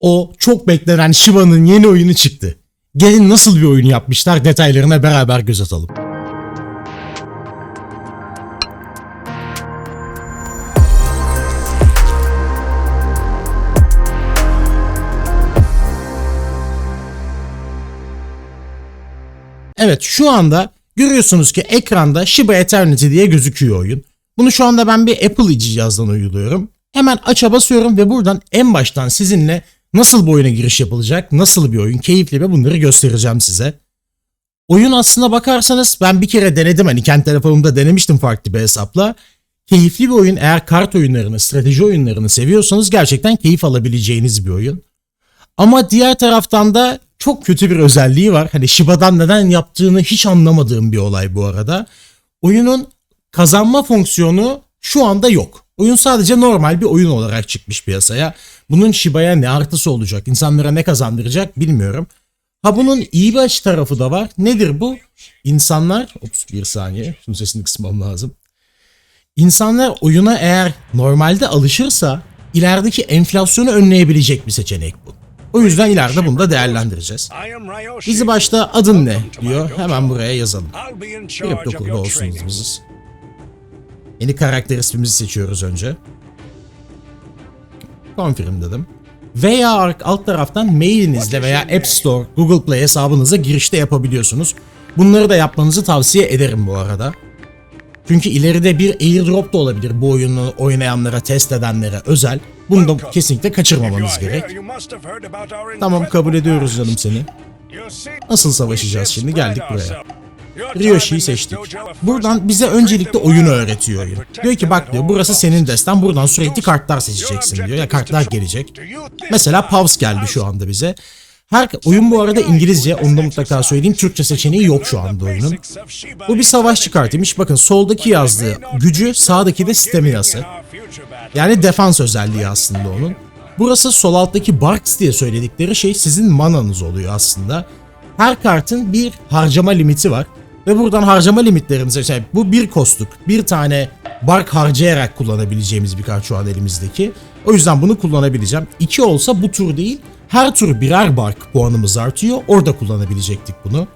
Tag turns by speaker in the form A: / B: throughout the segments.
A: O çok beklenen Shiba'nın yeni oyunu çıktı. Gelin nasıl bir oyun yapmışlar detaylarına beraber göz atalım. Evet şu anda görüyorsunuz ki ekranda Shiba Eternity diye gözüküyor oyun. Bunu şu anda ben bir Apple cihazdan uyguluyorum. Hemen aç'a basıyorum ve buradan en baştan sizinle nasıl bu oyuna giriş yapılacak, nasıl bir oyun, keyifli ve bunları göstereceğim size. Oyun aslına bakarsanız ben bir kere denedim hani kendi telefonumda denemiştim farklı bir hesapla. Keyifli bir oyun eğer kart oyunlarını, strateji oyunlarını seviyorsanız gerçekten keyif alabileceğiniz bir oyun. Ama diğer taraftan da çok kötü bir özelliği var. Hani Shiba'dan neden yaptığını hiç anlamadığım bir olay bu arada. Oyunun kazanma fonksiyonu şu anda yok. Oyun sadece normal bir oyun olarak çıkmış piyasaya. Bunun Shiba'ya ne artısı olacak, insanlara ne kazandıracak bilmiyorum. Ha bunun iyi bir açı tarafı da var. Nedir bu? İnsanlar, ops bir saniye, şunun sesini kısmam lazım. İnsanlar oyuna eğer normalde alışırsa ilerideki enflasyonu önleyebilecek bir seçenek bu. O yüzden ileride bunu da değerlendireceğiz. Bizi başta adın ne diyor. Hemen buraya yazalım. Kripto kurdu olsun adımız. Yeni karakter ismimizi seçiyoruz önce. Confirm dedim. Veya alt taraftan mailinizle veya App Store, Google Play hesabınıza girişte yapabiliyorsunuz. Bunları da yapmanızı tavsiye ederim bu arada. Çünkü ileride bir airdrop da olabilir bu oyunu oynayanlara, test edenlere özel. Bunu da kesinlikle kaçırmamanız gerek. Tamam kabul ediyoruz canım seni. Nasıl savaşacağız şimdi? Geldik buraya. Ryoshi'yi seçtik. Buradan bize öncelikle oyunu öğretiyor. Diyor ki bak diyor burası senin destan buradan sürekli kartlar seçeceksin diyor. Ya kartlar gelecek. Mesela Pavs geldi şu anda bize. Her oyun bu arada İngilizce, onu da mutlaka söyleyeyim. Türkçe seçeneği yok şu anda oyunun. Bu bir savaşçı kartıymış. Bakın soldaki yazdığı gücü, sağdaki de staminası. Yani defans özelliği aslında onun. Burası sol alttaki Barks diye söyledikleri şey sizin mananız oluyor aslında. Her kartın bir harcama limiti var. Ve buradan harcama limitlerimize şey, bu bir kostluk, bir tane bark harcayarak kullanabileceğimiz bir kart şu an elimizdeki. O yüzden bunu kullanabileceğim. İki olsa bu tur değil, her tur birer bark puanımız artıyor. Orada kullanabilecektik bunu.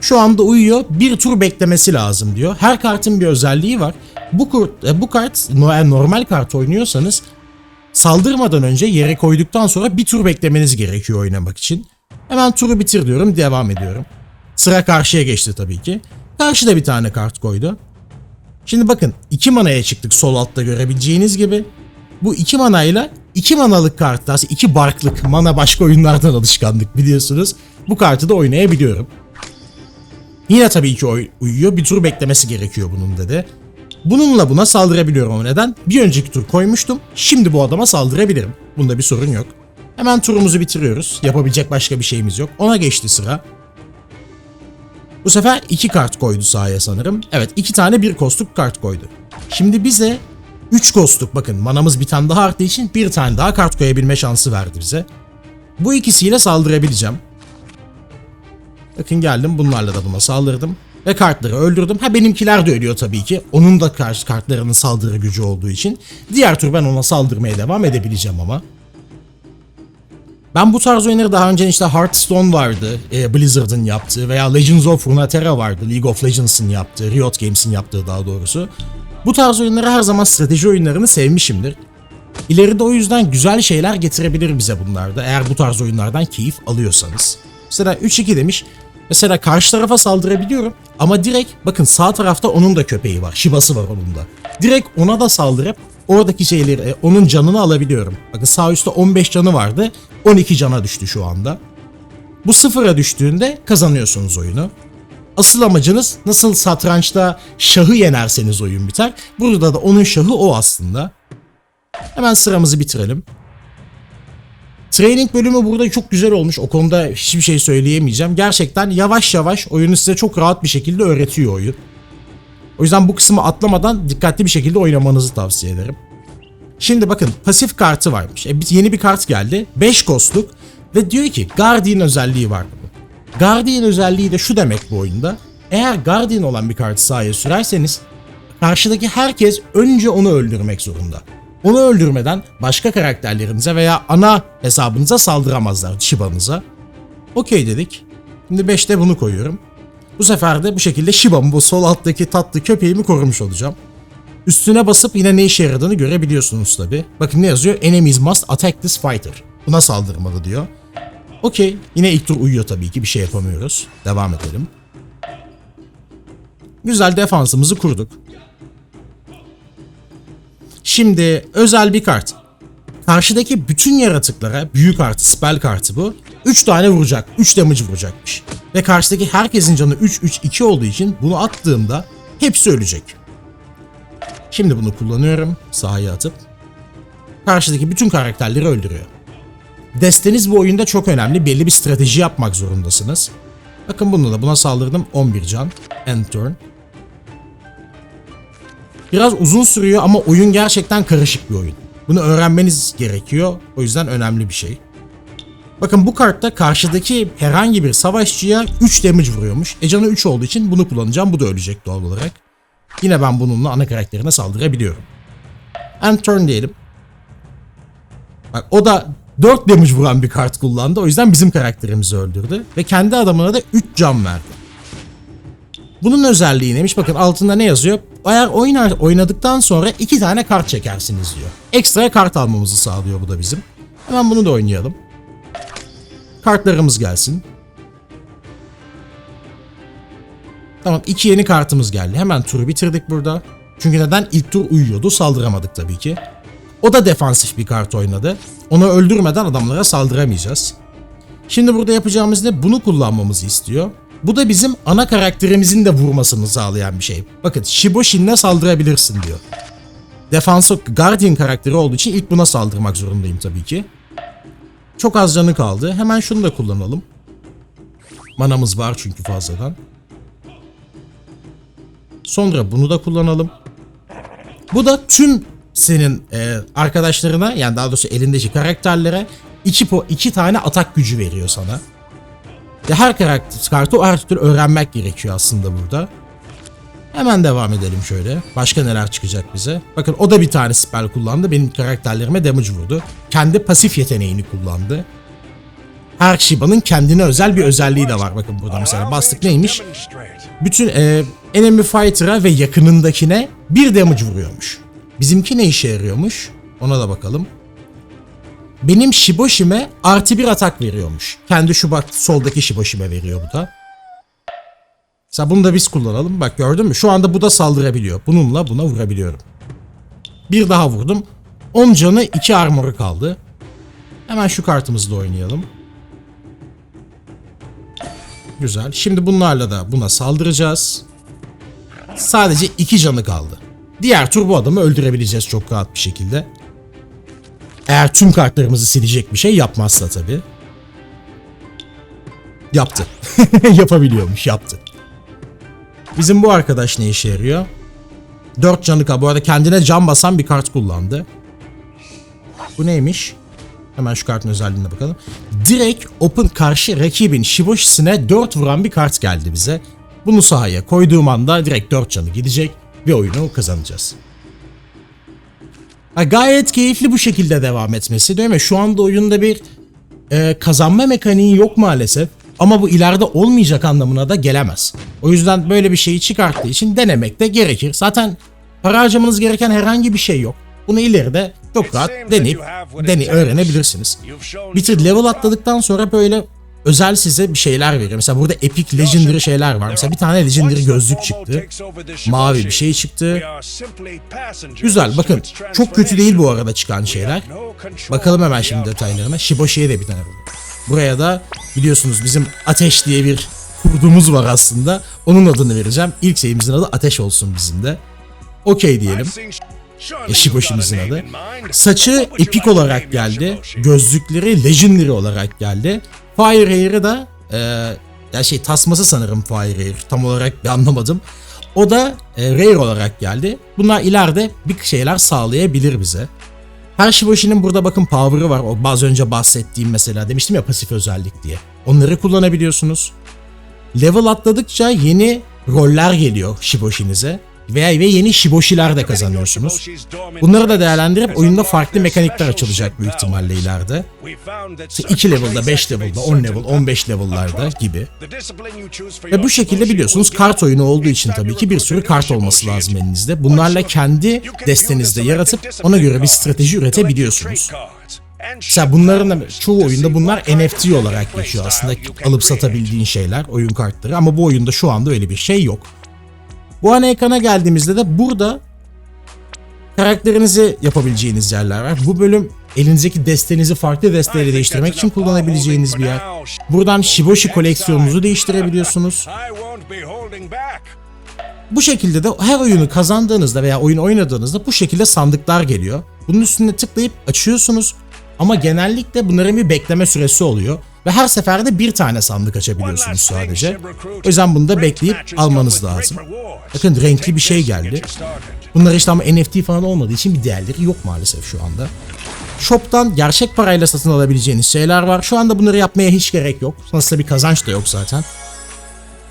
A: Şu anda uyuyor. Bir tur beklemesi lazım diyor. Her kartın bir özelliği var. Bu kart, e, bu kart normal kart oynuyorsanız saldırmadan önce yere koyduktan sonra bir tur beklemeniz gerekiyor oynamak için. Hemen turu bitir diyorum, devam ediyorum. Sıra karşıya geçti tabii ki. Karşıda bir tane kart koydu. Şimdi bakın 2 manaya çıktık sol altta görebileceğiniz gibi. Bu 2 manayla 2 manalık kartlar, 2 barklık mana başka oyunlardan alışkanlık biliyorsunuz. Bu kartı da oynayabiliyorum. Yine tabii ki uyuyor. Bir tur beklemesi gerekiyor bunun dedi. Bununla buna saldırabiliyorum ama neden? Bir önceki tur koymuştum. Şimdi bu adama saldırabilirim. Bunda bir sorun yok. Hemen turumuzu bitiriyoruz. Yapabilecek başka bir şeyimiz yok. Ona geçti sıra. Bu sefer iki kart koydu sahaya sanırım. Evet iki tane bir kostluk kart koydu. Şimdi bize 3 kostluk bakın manamız bir tane daha arttığı için bir tane daha kart koyabilme şansı verdi bize. Bu ikisiyle saldırabileceğim. Bakın geldim bunlarla da buna saldırdım. Ve kartları öldürdüm. Ha benimkiler de ölüyor tabii ki. Onun da karşı kartlarının saldırı gücü olduğu için. Diğer tur ben ona saldırmaya devam edebileceğim ama. Ben bu tarz oyunları daha önce işte Hearthstone vardı, e, Blizzard'ın yaptığı veya Legends of Runeterra vardı, League of Legends'ın yaptığı, Riot Games'in yaptığı daha doğrusu. Bu tarz oyunları her zaman strateji oyunlarını sevmişimdir. İleride o yüzden güzel şeyler getirebilir bize bunlarda eğer bu tarz oyunlardan keyif alıyorsanız. Mesela 3-2 demiş. Mesela karşı tarafa saldırabiliyorum ama direkt bakın sağ tarafta onun da köpeği var, şibası var onun da. Direkt ona da saldırıp oradaki şeyleri, e, onun canını alabiliyorum. Bakın sağ üstte 15 canı vardı, 12 cana düştü şu anda. Bu sıfıra düştüğünde kazanıyorsunuz oyunu. Asıl amacınız nasıl satrançta şahı yenerseniz oyun biter. Burada da onun şahı o aslında. Hemen sıramızı bitirelim. Training bölümü burada çok güzel olmuş. O konuda hiçbir şey söyleyemeyeceğim. Gerçekten yavaş yavaş oyunu size çok rahat bir şekilde öğretiyor oyun. O yüzden bu kısmı atlamadan dikkatli bir şekilde oynamanızı tavsiye ederim. Şimdi bakın pasif kartı varmış. E, yeni bir kart geldi. 5 kostluk ve diyor ki Guardian özelliği var. Guardian özelliği de şu demek bu oyunda. Eğer Guardian olan bir kartı sahaya sürerseniz karşıdaki herkes önce onu öldürmek zorunda. Onu öldürmeden başka karakterlerinize veya ana hesabınıza saldıramazlar Shiba'nıza. Okey dedik. Şimdi 5'te bunu koyuyorum. Bu sefer de bu şekilde Shiba'mı bu sol alttaki tatlı köpeğimi korumuş olacağım. Üstüne basıp yine ne işe yaradığını görebiliyorsunuz tabi. Bakın ne yazıyor? Enemies must attack this fighter. Buna saldırmalı diyor. Okey. Yine ilk tur uyuyor tabii ki. Bir şey yapamıyoruz. Devam edelim. Güzel defansımızı kurduk. Şimdi özel bir kart. Karşıdaki bütün yaratıklara büyük artı spell kartı bu. 3 tane vuracak. 3 damage vuracakmış. Ve karşıdaki herkesin canı 3-3-2 olduğu için bunu attığımda hepsi ölecek. Şimdi bunu kullanıyorum. Sahaya atıp. Karşıdaki bütün karakterleri öldürüyor. Desteniz bu oyunda çok önemli. Belli bir strateji yapmak zorundasınız. Bakın bunu da buna saldırdım. 11 can. End turn. Biraz uzun sürüyor ama oyun gerçekten karışık bir oyun. Bunu öğrenmeniz gerekiyor. O yüzden önemli bir şey. Bakın bu kartta karşıdaki herhangi bir savaşçıya 3 damage vuruyormuş. E canı 3 olduğu için bunu kullanacağım. Bu da ölecek doğal olarak. Yine ben bununla ana karakterine saldırabiliyorum. End turn diyelim. Bak o da 4 damage vuran bir kart kullandı. O yüzden bizim karakterimizi öldürdü. Ve kendi adamına da 3 can verdi. Bunun özelliği neymiş? Bakın altında ne yazıyor? Eğer oynar, oynadıktan sonra 2 tane kart çekersiniz diyor. Ekstra kart almamızı sağlıyor bu da bizim. Hemen bunu da oynayalım. Kartlarımız gelsin. Tamam iki yeni kartımız geldi. Hemen turu bitirdik burada. Çünkü neden? İlk tur uyuyordu. Saldıramadık tabii ki. O da defansif bir kart oynadı. Onu öldürmeden adamlara saldıramayacağız. Şimdi burada yapacağımız ne? Bunu kullanmamızı istiyor. Bu da bizim ana karakterimizin de vurmasını sağlayan bir şey. Bakın Shiboshin'le saldırabilirsin diyor. Defansı Guardian karakteri olduğu için ilk buna saldırmak zorundayım tabii ki. Çok az canı kaldı. Hemen şunu da kullanalım. Manamız var çünkü fazladan. Sonra bunu da kullanalım. Bu da tüm senin e, arkadaşlarına yani daha doğrusu elindeki karakterlere iki, po iki tane atak gücü veriyor sana. Ve her karakter kartı her türlü öğrenmek gerekiyor aslında burada. Hemen devam edelim şöyle. Başka neler çıkacak bize? Bakın o da bir tane spell kullandı. Benim karakterlerime damage vurdu. Kendi pasif yeteneğini kullandı. Her Shiba'nın kendine özel bir özelliği de var. Bakın burada mesela bastık neymiş? Bütün e, enemy fighter'a ve yakınındakine bir damage vuruyormuş. Bizimki ne işe yarıyormuş? Ona da bakalım. Benim Shiboshime artı bir atak veriyormuş. Kendi şu bak soldaki Shiboshime veriyor bu da. Mesela bunu da biz kullanalım. Bak gördün mü? Şu anda bu da saldırabiliyor. Bununla buna vurabiliyorum. Bir daha vurdum. 10 canı 2 armoru kaldı. Hemen şu kartımızı da oynayalım. Güzel. Şimdi bunlarla da buna saldıracağız. Sadece 2 canı kaldı. Diğer tur bu adamı öldürebileceğiz çok rahat bir şekilde. Eğer tüm kartlarımızı silecek bir şey yapmazsa tabi. Yaptı. Yapabiliyormuş yaptı. Bizim bu arkadaş ne işe yarıyor? 4 canı kaldı. Bu arada kendine can basan bir kart kullandı. Bu neymiş? Hemen şu kartın özelliğine bakalım. Direkt Open karşı rakibin Shiboshi'sine 4 vuran bir kart geldi bize. Bunu sahaya koyduğum anda direkt 4 canı gidecek ve oyunu kazanacağız. Ha, gayet keyifli bu şekilde devam etmesi değil mi? Şu anda oyunda bir e, kazanma mekaniği yok maalesef. Ama bu ileride olmayacak anlamına da gelemez. O yüzden böyle bir şeyi çıkarttığı için denemek de gerekir. Zaten para harcamanız gereken herhangi bir şey yok. Bunu ileride çok rahat deneyip dene öğrenebilirsiniz. Bitir level atladıktan sonra böyle özel size bir şeyler veriyor. Mesela burada epic legendary şeyler var. Mesela bir tane legendary gözlük çıktı. Mavi bir şey çıktı. Güzel bakın. Çok kötü değil bu arada çıkan şeyler. Bakalım hemen şimdi detaylarına. Shiboshi'ye de bir tane buldum. Buraya da biliyorsunuz bizim Ateş diye bir kurdumuz var aslında. Onun adını vereceğim. İlk şeyimizin adı Ateş olsun bizim de. Okey diyelim. Shiboshi'mizin adı. Saçı epik olarak geldi. Gözlükleri legendary olarak geldi. Fire Hair'ı da e, ya şey tasması sanırım Fire Hair. Tam olarak bir anlamadım. O da e, Rare olarak geldi. Bunlar ileride bir şeyler sağlayabilir bize. Her Shiboshi'nin burada bakın power'ı var. O az önce bahsettiğim mesela demiştim ya pasif özellik diye. Onları kullanabiliyorsunuz. Level atladıkça yeni roller geliyor Shiboshi'nize. Veya ve yeni Shiboshi'ler de kazanıyorsunuz. Bunları da değerlendirip oyunda farklı mekanikler açılacak büyük ihtimalle ileride. İşte 2 level'da, 5 level'da, 10 level, 15 level'larda gibi. Ve bu şekilde biliyorsunuz kart oyunu olduğu için tabii ki bir sürü kart olması lazım elinizde. Bunlarla kendi destenizde yaratıp ona göre bir strateji üretebiliyorsunuz. Mesela bunların çoğu oyunda bunlar NFT olarak geçiyor aslında alıp satabildiğin şeyler, oyun kartları ama bu oyunda şu anda öyle bir şey yok. Bu ana ekrana geldiğimizde de burada karakterinizi yapabileceğiniz yerler var. Bu bölüm elinizdeki destenizi farklı desteyle değiştirmek için kullanabileceğiniz bir yer. Buradan Shiboshi koleksiyonunuzu değiştirebiliyorsunuz. Bu şekilde de her oyunu kazandığınızda veya oyun oynadığınızda bu şekilde sandıklar geliyor. Bunun üstüne tıklayıp açıyorsunuz. Ama genellikle bunların bir bekleme süresi oluyor. Ve her seferde bir tane sandık açabiliyorsunuz sadece. O yüzden bunu da bekleyip almanız lazım. Bakın renkli bir şey geldi. Bunlar işte ama NFT falan olmadığı için bir değerleri yok maalesef şu anda. Shop'tan gerçek parayla satın alabileceğiniz şeyler var. Şu anda bunları yapmaya hiç gerek yok. Sonrasında bir kazanç da yok zaten.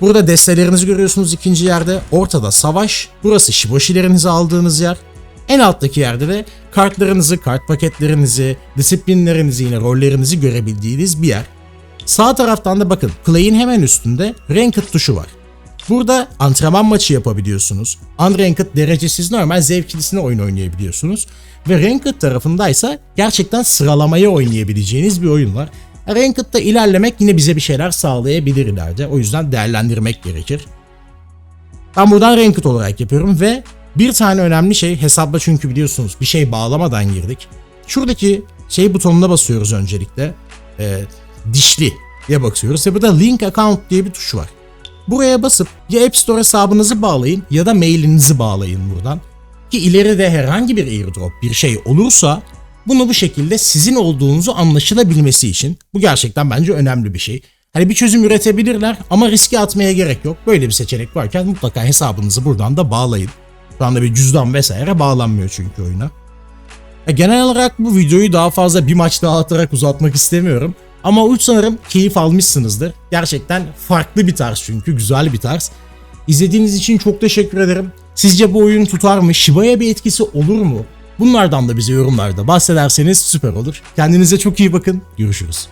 A: Burada destelerinizi görüyorsunuz ikinci yerde. Ortada savaş. Burası Shiboshi'lerinizi aldığınız yer. En alttaki yerde de kartlarınızı, kart paketlerinizi, disiplinlerinizi yine rollerinizi görebildiğiniz bir yer. Sağ taraftan da bakın play'in hemen üstünde ranked tuşu var. Burada antrenman maçı yapabiliyorsunuz. Unranked derecesiz normal zevklisine oyun oynayabiliyorsunuz. Ve Ranked tarafındaysa gerçekten sıralamayı oynayabileceğiniz bir oyun var. Ranked'da ilerlemek yine bize bir şeyler sağlayabilir ileride. O yüzden değerlendirmek gerekir. Ben buradan Ranked olarak yapıyorum ve bir tane önemli şey hesapla çünkü biliyorsunuz bir şey bağlamadan girdik. Şuradaki şey butonuna basıyoruz öncelikle. Ee, dişli diye bakıyoruz ve burada Link Account diye bir tuş var. Buraya basıp ya App Store hesabınızı bağlayın ya da mailinizi bağlayın buradan. Ki ileride herhangi bir airdrop bir şey olursa bunu bu şekilde sizin olduğunuzu anlaşılabilmesi için bu gerçekten bence önemli bir şey. Hani bir çözüm üretebilirler ama riske atmaya gerek yok. Böyle bir seçenek varken mutlaka hesabınızı buradan da bağlayın. Şu anda bir cüzdan vesaire bağlanmıyor çünkü oyuna. Genel olarak bu videoyu daha fazla bir maç daha atarak uzatmak istemiyorum. Ama uç sanırım keyif almışsınızdır. Gerçekten farklı bir tarz çünkü güzel bir tarz. İzlediğiniz için çok teşekkür ederim. Sizce bu oyun tutar mı? Shiba'ya bir etkisi olur mu? Bunlardan da bize yorumlarda bahsederseniz süper olur. Kendinize çok iyi bakın. Görüşürüz.